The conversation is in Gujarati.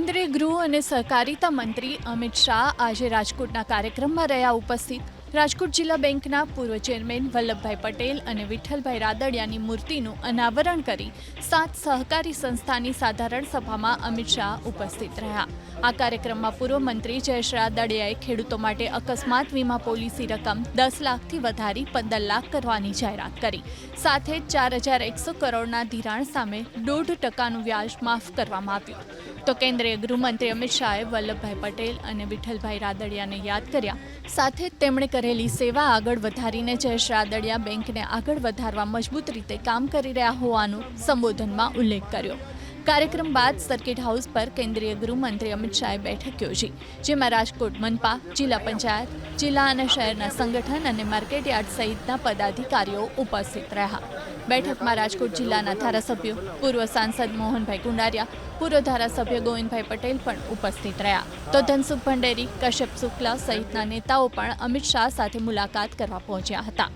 કેન્દ્રીય ગૃહ અને સહકારિતા મંત્રી અમિત શાહ આજે રાજકોટના કાર્યક્રમમાં રહ્યા ઉપસ્થિત. રાજકોટ જિલ્લા બેંકના પૂર્વ ચેરમેન વલ્લભભાઈ પટેલ અને વિઠ્ઠલભાઈ રાદડિયાની મૂર્તિનું અનાવરણ કરી સાત સહકારી સંસ્થાની સાધારણ સભામાં અમિત શાહ ઉપસ્થિત રહ્યા. આ કાર્યક્રમમાં પૂર્વ મંત્રી જયેશ રાદડિયાએ ખેડૂતો માટે અકસ્માત વીમા પોલિસી રકમ દસ લાખથી વધારી પંદર લાખ કરવાની જાહેરાત કરી. સાથે ચાર હજાર એકસો કરોડના ધિરાણ સામે દોઢ ટકાનું વ્યાજ માફ કરવામાં આવ્યું. તો કેન્દ્રીય ગૃહમંત્રી અમિત શાહે વલ્લભભાઈ પટેલ અને વિઠ્ઠલભાઈ રાદડિયાને યાદ કર્યા. સાથે તેમણે કરેલી સેવા આગળ વધારીને જયેશ રાદડિયા બેંકને આગળ વધારવા મજબૂત રીતે કામ કરી રહ્યા હોવાનું સંબોધનમાં ઉલ્લેખ કર્યો. કાર્યક્રમ બાદ સર્કિટ હાઉસ પર કેન્દ્રીય ગૃહમંત્રી અમિત શાહે બેઠક યોજી, જેમાં રાજકોટ, મનપા, જિલ્લા પંચાયત, જિલ્લા અને શહેરના સંગઠન અને માર્કેટયાર્ડ સહિતના પદાધિકારીઓ ઉપસ્થિત રહ્યા. બેઠકમાં રાજકોટ જિલ્લાના ધારાસભ્યો, પૂર્વ સાંસદ મોહનભાઈ કુંડારિયા, પૂર્વ ધારાસભ્ય ગોવિંદભાઈ પટેલ પણ ઉપસ્થિત રહ્યા. તો ધનસુખ ભંડેરી, કશ્યપ શુક્લા સહિતના નેતાઓ પણ અમિત શાહ સાથે મુલાકાત કરવા પહોંચ્યા હતા.